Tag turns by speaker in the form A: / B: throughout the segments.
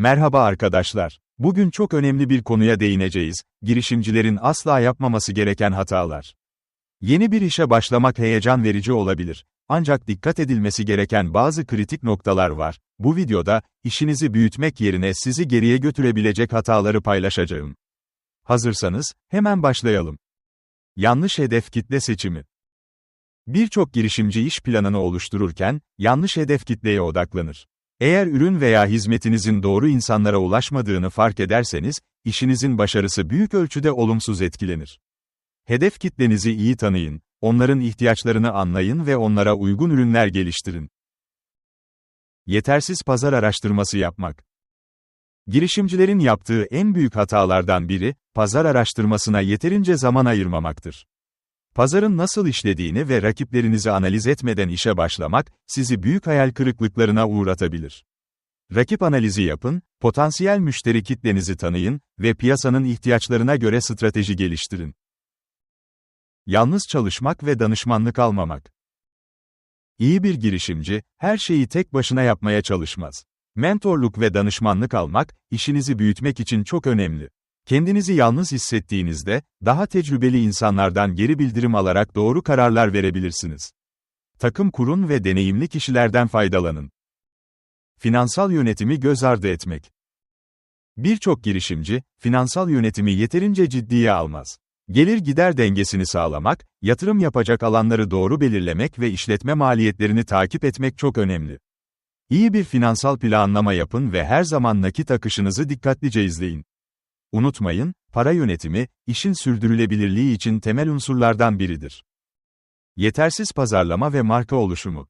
A: Merhaba arkadaşlar. Bugün çok önemli bir konuya değineceğiz. Girişimcilerin asla yapmaması gereken hatalar. Yeni bir işe başlamak heyecan verici olabilir. Ancak dikkat edilmesi gereken bazı kritik noktalar var. Bu videoda, işinizi büyütmek yerine sizi geriye götürebilecek hataları paylaşacağım. Hazırsanız, hemen başlayalım. Yanlış hedef kitle seçimi. Birçok girişimci iş planını oluştururken, yanlış hedef kitleye odaklanır. Eğer ürün veya hizmetinizin doğru insanlara ulaşmadığını fark ederseniz, işinizin başarısı büyük ölçüde olumsuz etkilenir. Hedef kitlenizi iyi tanıyın, onların ihtiyaçlarını anlayın ve onlara uygun ürünler geliştirin. Yetersiz pazar araştırması yapmak. Girişimcilerin yaptığı en büyük hatalardan biri, pazar araştırmasına yeterince zaman ayırmamaktır. Pazarın nasıl işlediğini ve rakiplerinizi analiz etmeden işe başlamak, sizi büyük hayal kırıklıklarına uğratabilir. Rakip analizi yapın, potansiyel müşteri kitlenizi tanıyın ve piyasanın ihtiyaçlarına göre strateji geliştirin. Yalnız çalışmak ve danışmanlık almamak. İyi bir girişimci, her şeyi tek başına yapmaya çalışmaz. Mentorluk ve danışmanlık almak, işinizi büyütmek için çok önemli. Kendinizi yalnız hissettiğinizde, daha tecrübeli insanlardan geri bildirim alarak doğru kararlar verebilirsiniz. Takım kurun ve deneyimli kişilerden faydalanın. Finansal yönetimi göz ardı etmek. Birçok girişimci, finansal yönetimi yeterince ciddiye almaz. Gelir gider dengesini sağlamak, yatırım yapacak alanları doğru belirlemek ve işletme maliyetlerini takip etmek çok önemli. İyi bir finansal planlama yapın ve her zaman nakit akışınızı dikkatlice izleyin. Unutmayın, para yönetimi, işin sürdürülebilirliği için temel unsurlardan biridir. Yetersiz pazarlama ve marka oluşumu.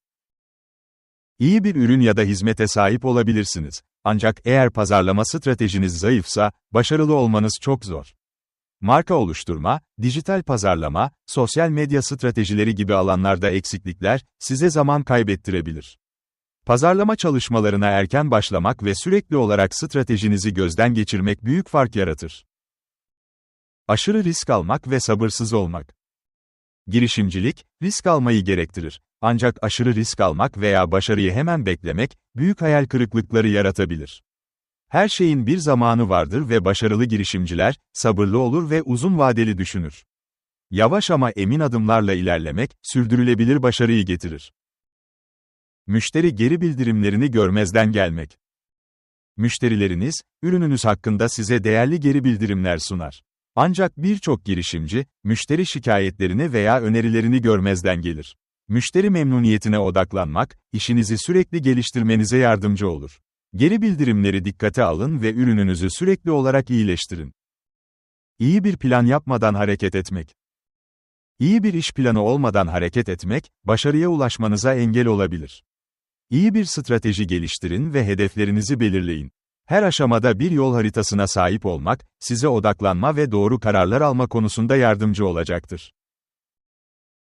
A: İyi bir ürün ya da hizmete sahip olabilirsiniz. Ancak eğer pazarlama stratejiniz zayıfsa, başarılı olmanız çok zor. Marka oluşturma, dijital pazarlama, sosyal medya stratejileri gibi alanlarda eksiklikler, size zaman kaybettirebilir. Pazarlama çalışmalarına erken başlamak ve sürekli olarak stratejinizi gözden geçirmek büyük fark yaratır. Aşırı risk almak ve sabırsız olmak. Girişimcilik, risk almayı gerektirir. Ancak aşırı risk almak veya başarıyı hemen beklemek, büyük hayal kırıklıkları yaratabilir. Her şeyin bir zamanı vardır ve başarılı girişimciler, sabırlı olur ve uzun vadeli düşünür. Yavaş ama emin adımlarla ilerlemek, sürdürülebilir başarıyı getirir. Müşteri geri bildirimlerini görmezden gelmek. Müşterileriniz, ürününüz hakkında size değerli geri bildirimler sunar. Ancak birçok girişimci, müşteri şikayetlerini veya önerilerini görmezden gelir. Müşteri memnuniyetine odaklanmak, işinizi sürekli geliştirmenize yardımcı olur. Geri bildirimleri dikkate alın ve ürününüzü sürekli olarak iyileştirin. İyi bir plan yapmadan hareket etmek. İyi bir iş planı olmadan hareket etmek, başarıya ulaşmanıza engel olabilir. İyi bir strateji geliştirin ve hedeflerinizi belirleyin. Her aşamada bir yol haritasına sahip olmak, size odaklanma ve doğru kararlar alma konusunda yardımcı olacaktır.